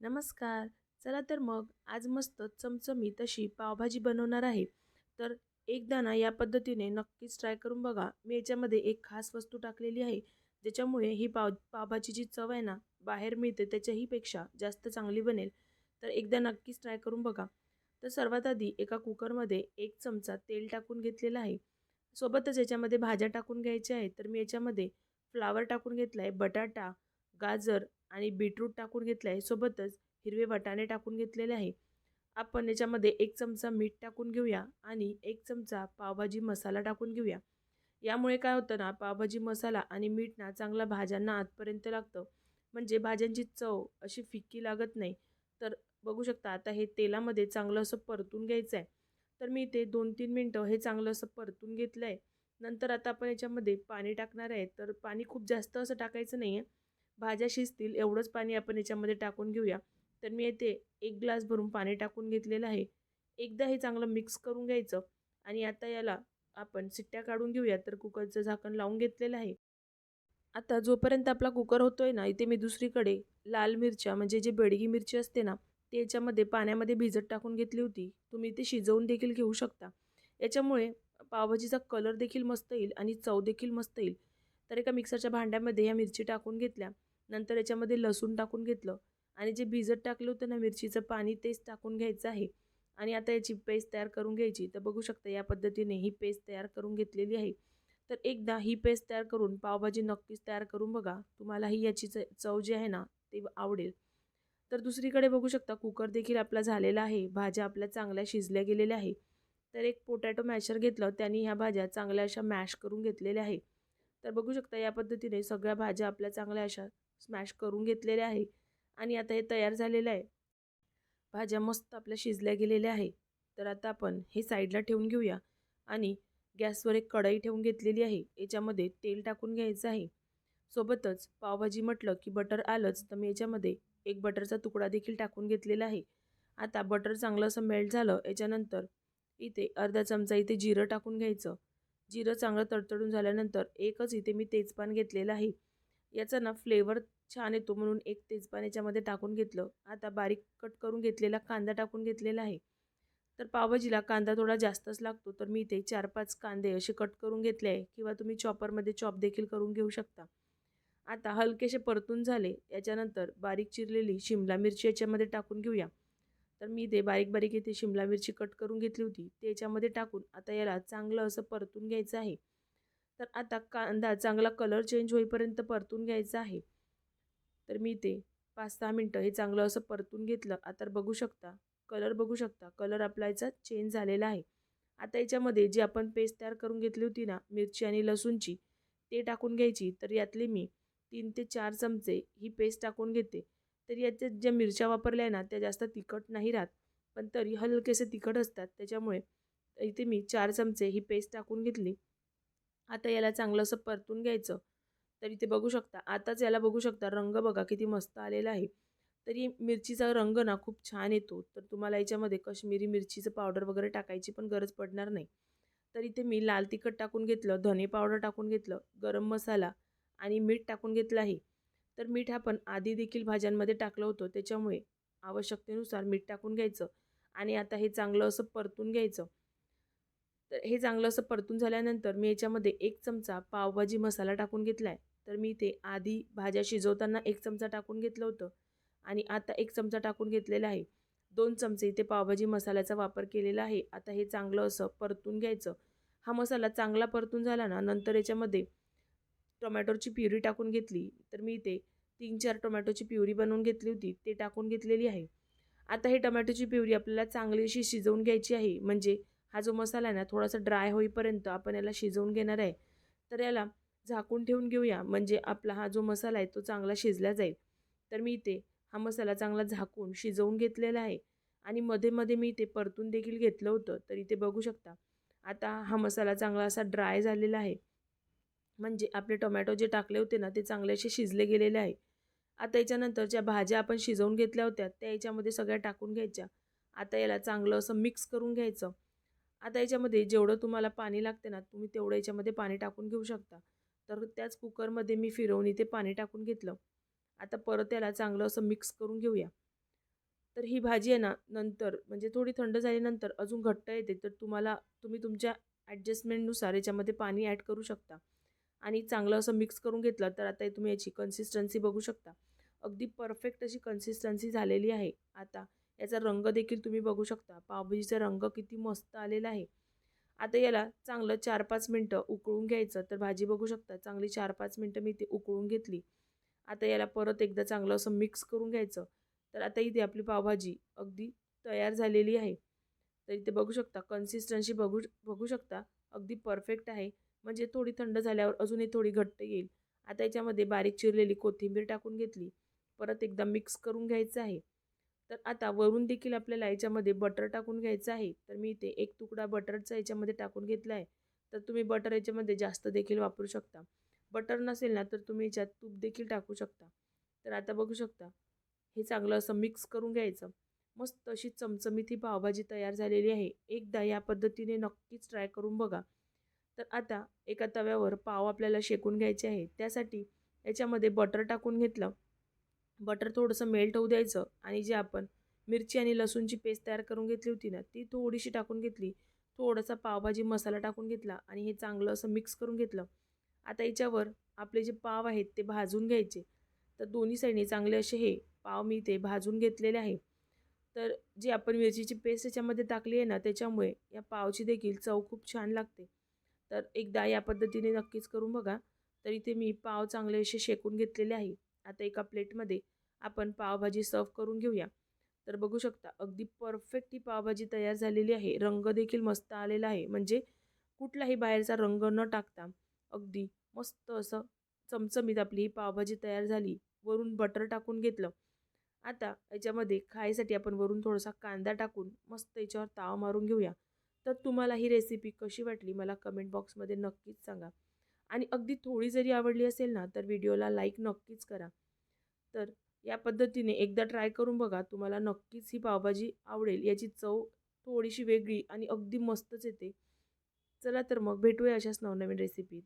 नमस्कार. चला तर मग आज मस्त चमचमीत अशी पावभाजी बनवणार आहे. तर एकदा ना या पद्धतीने नक्कीच ट्राय करून बघा. मी याच्यामध्ये एक खास वस्तू टाकलेली आहे. ज्याच्यामुळे ही पाव पावभाजीची चव आहे ना बाहेर मिळते त्याच्याहीपेक्षा जास्त चांगली बनेल. तर एकदा नक्कीच ट्राय करून बघा. तर सर्वात आधी एका कुकरमध्ये एक चमचा तेल टाकून घेतलेलं आहे. सोबतच याच्यामध्ये भाज्या टाकून घ्यायच्या आहेत. तर मी याच्यामध्ये फ्लावर टाकून घेतला आहे बटाटा गाजर आणि बीटरूट टाकून घेतलं आहे सोबतच हिरवे वाटाणे टाकून घेतलेले आहे. आपण याच्यामध्ये एक चमचा मीठ टाकून घेऊया आणि एक चमचा पावभाजी मसाला टाकून घेऊया. यामुळे काय होतं ना पावभाजी मसाला आणि मीठ ना चांगला भाज्यांना आतपर्यंत लागतं. म्हणजे भाज्यांची चव अशी फिक्की लागत नाही. तर बघू शकता आता हे तेलामध्ये चांगलं असं परतून घ्यायचं आहे तर मी इथे दोन तीन मिनटं हे चांगलं असं परतून घेतलं आहे नंतर आता आपण याच्यामध्ये पाणी टाकणार आहे. तर पाणी खूप जास्त असं टाकायचं नाही आहे भाज्या शिजतील एवढंच पाणी आपण याच्यामध्ये टाकून घेऊया. तर मी येथे एक ग्लास भरून पाणी टाकून घेतलेलं आहे. एकदा हे चांगलं मिक्स करून घ्यायचं आणि आता याला आपण सिट्ट्या काढून घेऊया. तर कुकरचं झाकण लावून घेतलेलं आहे. आता जोपर्यंत आपला कुकर होतो आहे ना इथे मी दुसरीकडे लाल मिरच्या म्हणजे जे बेडगी मिरची असते ना ते याच्यामध्ये पाण्यामध्ये भिजत टाकून घेतली होती. तुम्ही ते शिजवून देखील घेऊ शकता. याच्यामुळे पावभाजीचा कलर देखील मस्त येईल आणि चव देखील मस्त येईल. तर एका मिक्सरच्या भांड्यामध्ये या मिरची टाकून घेतल्या. नंतर याच्यामध्ये लसूण टाकून घेतलं. आणि जे भिजत टाकलं होतं ना मिरचीचं पाणी तेच टाकून घ्यायचं आहे. आणि आता याची पेस्ट तयार करून घ्यायची. तर बघू शकता या पद्धतीने ही पेस्ट तयार करून घेतलेली आहे. तर एकदा ही पेस्ट तयार करून पावभाजी नक्कीच तयार करून बघा. तुम्हालाही याची च चव जी आहे ना ते आवडेल. तर दुसरीकडे बघू शकता कुकर देखील आपला झालेला आहे. भाज्या आपल्या चांगल्या शिजल्या गेलेल्या आहे. तर एक पोटॅटो मॅशर घेतलं. त्यांनी ह्या भाज्या चांगल्या अशा मॅश करून घेतलेल्या आहे. तर बघू शकता या पद्धतीने सगळ्या भाज्या आपल्या चांगल्या अशा स्मॅश करून घेतलेले आहे आणि आता हे तयार झालेलं आहे. भाज्या मस्त आपल्या शिजल्या गेलेल्या आहे. तर आता आपण हे साईडला ठेवून घेऊया आणि गॅसवर एक कढई ठेवून घेतलेली आहे. याच्यामध्ये तेल टाकून घ्यायचं आहे. सोबतच पावभाजी म्हटलं की बटर आलंच तर मी याच्यामध्ये एक बटरचा तुकडा देखील टाकून घेतलेला आहे. आता बटर चांगलं असं मेल्ट झालं याच्यानंतर इथे अर्धा चमचा इथे जिरं टाकून घ्यायचं. जिरं चांगलं तडतडून झाल्यानंतर एकच इथे मी तेजपान घेतलेलं आहे. याचा ना फ्लेवर छान येतो म्हणून एक तेजपान याच्यामध्ये टाकून घेतलं. आता बारीक कट करून घेतलेला कांदा टाकून घेतलेला आहे. तर पावभाजीला कांदा थोडा जास्तच लागतो तर मी इथे चार पाच कांदे असे कट करून घेतले आहे किंवा तुम्ही चॉपरमध्ये चॉप देखील करून घेऊ शकता. आता हलकेसे परतून झाले याच्यानंतर बारीक चिरलेली शिमला मिरची याच्यामध्ये टाकून घेऊया. तर मी इथे बारीक बारीक इथे शिमला मिरची कट करून घेतली होती ते याच्यामध्ये टाकून आता याला चांगलं असं परतून घ्यायचं आहे. तर आता कांदा चांगला कलर चेंज होईपर्यंत परतून घ्यायचा आहे. तर मी ते पाच सहा मिनटं हे चांगलं असं परतून घेतलं. आता बघू शकता. कलर बघू शकता. कलर आपलायचा चेंज झालेला आहे. आता याच्यामध्ये जी आपण पेस्ट तयार करून घेतली होती ना मिरची आणि लसूणची ते टाकून घ्यायची. तर यातली मी तीन ते चार चमचे ही पेस्ट टाकून घेते. तर याच्यात ज्या मिरच्या वापरल्या ना त्या जास्त तिखट नाही राहत. पण तरी हलकेसे तिखट असतात. त्याच्यामुळे इथे मी चार चमचे ही पेस्ट टाकून घेतली. आता याला चांगलं असं परतून घ्यायचं. तर इथे बघू शकता. आताच याला बघू शकता. रंग बघा किती मस्त आलेला आहे. तरी मिरचीचा रंग ना खूप छान येतो. तर तुम्हाला याच्यामध्ये कश्मीरी मिरचीचं पावडर वगैरे टाकायची पण गरज पडणार नाही. तर इथे मी लाल तिखट टाकून घेतलं धने पावडर टाकून घेतलं गरम मसाला आणि मीठ टाकून घेतलं आहे. तर मीठ आपण आधी देखील भाज्यांमध्ये टाकलं होतं. त्याच्यामुळे आवश्यकतेनुसार मीठ टाकून घ्यायचं आणि आता हे चांगलं असं परतून घ्यायचं. तर हे चांगलं असं परतून झाल्यानंतर मी याच्यामध्ये एक चमचा पावभाजी मसाला टाकून घेतला आहे तर मी ते आधी भाज्या शिजवताना एक चमचा टाकून घेतलं होतं. आणि आता एक चमचा टाकून घेतलेला आहे. दोन चमचे इथे पावभाजी मसाल्याचा वापर केलेला आहे. आता हे चांगलं असं परतून घ्यायचं. हा मसाला चांगला परतून झाला ना नंतर याच्यामध्ये टोमॅटोची प्युरी टाकून घेतली. तर मी इथे तीन चार टोमॅटोची प्युरी बनवून घेतली होती. ते टाकून घेतलेली आहे. आता हे टोमॅटोची प्युरी आपल्याला चांगली अशी शिजवून घ्यायची आहे. म्हणजे हा जो मसाला आहे ना थोडासा ड्राय होईपर्यंत आपण याला शिजवून घेणार आहे. तर याला झाकून ठेवून घेऊया. म्हणजे आपला हा जो मसाला आहे तो चांगला शिजला जाईल. तर मी इथे हा मसाला चांगला झाकून शिजवून घेतलेला आहे. आणि मध्ये मध्ये मी इथे परतून देखील घेतलं होतं. तर इथे बघू शकता. आता हा मसाला चांगला असा ड्राय झालेला आहे. म्हणजे आपले टोमॅटो जे टाकले होते ना ते चांगले असे शिजले गेलेले आहे. आता याच्यानंतर ज्या भाज्या आपण शिजवून घेतल्या होत्या त्या याच्यामध्ये सगळ्या टाकून घ्यायच्या. आता याला चांगलं असं मिक्स करून घ्यायचं. आता याच्यामध्ये जेवढं तुम्हाला पाणी लागते ना तुम्ही तेवढं याच्यामध्ये पाणी टाकून घेऊ शकता. तर त्याच कुकरमध्ये मी फिरवून इथे पाणी टाकून घेतलं. आता परत याला चांगलं असं मिक्स करून घेऊया. तर ही भाजी आहे ना नंतर म्हणजे थोडी थंड झाल्यानंतर अजून घट्ट येते तर तुम्हाला तुम्ही तुमच्या ॲडजस्टमेंटनुसार याच्यामध्ये पाणी ॲड करू शकता. आणि चांगलं असं मिक्स करून घेतलं तर आता तुम्ही याची कन्सिस्टन्सी बघू शकता. अगदी परफेक्ट अशी कन्सिस्टन्सी झालेली आहे. आता याचा रंग देखील तुम्ही बघू शकता. पावभाजीचा रंग किती मस्त आलेला आहे. आता याला चांगलं चार पाच मिनटं उकळून घ्यायचं. तर भाजी बघू शकता चांगली चार पाच मिनटं मी ते उकळून घेतली. आता याला परत एकदा चांगलं असं मिक्स करून घ्यायचं. तर आता इथे आपली पावभाजी अगदी तयार झालेली आहे. तर इथे बघू शकता कन्सिस्टन्सी बघू बघू शकता अगदी परफेक्ट आहे. म्हणजे थोडी थंड झाल्यावर अजूनही थोडी घट्ट येईल. आता याच्यामध्ये बारीक चिरलेली कोथिंबीर टाकून घेतली. परत एकदा मिक्स करून घ्यायचं आहे. तर आता वरून देखील आपल्याला याच्यामध्ये बटर टाकून घ्यायचं आहे. तर मी इथे एक तुकडा बटरचा याच्यामध्ये टाकून घेतला आहे. तर तुम्ही बटर याच्यामध्ये जास्त देखील वापरू शकता. बटर नसेल ना तर तुम्ही याच्यात तूप देखील टाकू शकता. तर आता बघू शकता हे चांगलं असं मिक्स करून घ्यायचं. मस्त अशी चमचमीत ही पावभाजी तयार झालेली आहे. एकदा या पद्धतीने नक्कीच ट्राय करून बघा. तर आता एका तव्यावर पाव आपल्याला शेकून घ्यायचे आहे. त्यासाठी याच्यामध्ये बटर टाकून घेतलं. बटर थोडंसं मेल्ट होऊ द्यायचं आणि जे आपण मिरची आणि लसूणची पेस्ट तयार करून घेतली होती ना ती थोडीशी टाकून घेतली. थोडासा पावभाजी मसाला टाकून घेतला आणि हे चांगलं असं मिक्स करून घेतलं. आता याच्यावर आपले जे पाव आहेत ते भाजून घ्यायचे. तर दोन्ही साईडने चांगले असे हे पाव मी ते भाजून घेतलेले आहे. तर जी आपण मिरचीची पेस्ट याच्यामध्ये टाकली आहे ना त्याच्यामुळे या पावची देखील चव खूप छान लागते. तर एकदा या पद्धतीने नक्कीच करून बघा. तर इथे मी पाव चांगले असे शेकून घेतलेले आहे. आता एका प्लेटमध्ये आपण पावभाजी सर्व करून घेऊया. तर बघू शकता अगदी परफेक्ट ही पावभाजी तयार झालेली आहे. रंग देखील मस्त आलेला आहे. म्हणजे कुठलाही बाहेरचा रंग न टाकता अगदी मस्त असं चमचमीत आपली ही पावभाजी तयार झाली. वरून बटर टाकून घेतलं. आता याच्यामध्ये खायसाठी आपण वरून थोडासा कांदा टाकून मस्त याच्यावर ताव मारून घेऊया. तर तुम्हाला ही रेसिपी कशी वाटली मला कमेंट बॉक्समध्ये नक्कीच सांगा. आणि अगदी थोडी जरी आवडली असेल ना तर व्हिडिओला लाईक नक्कीच करा. तर या पद्धतीने एकदा ट्राय करून बघा तुम्हाला नक्कीच ही पावभाजी आवडेल. याची चव थोडीशी वेगळी आणि अगदी मस्तच येते. चला तर मग भेटूया अशाच नवनवीन रेसिपीत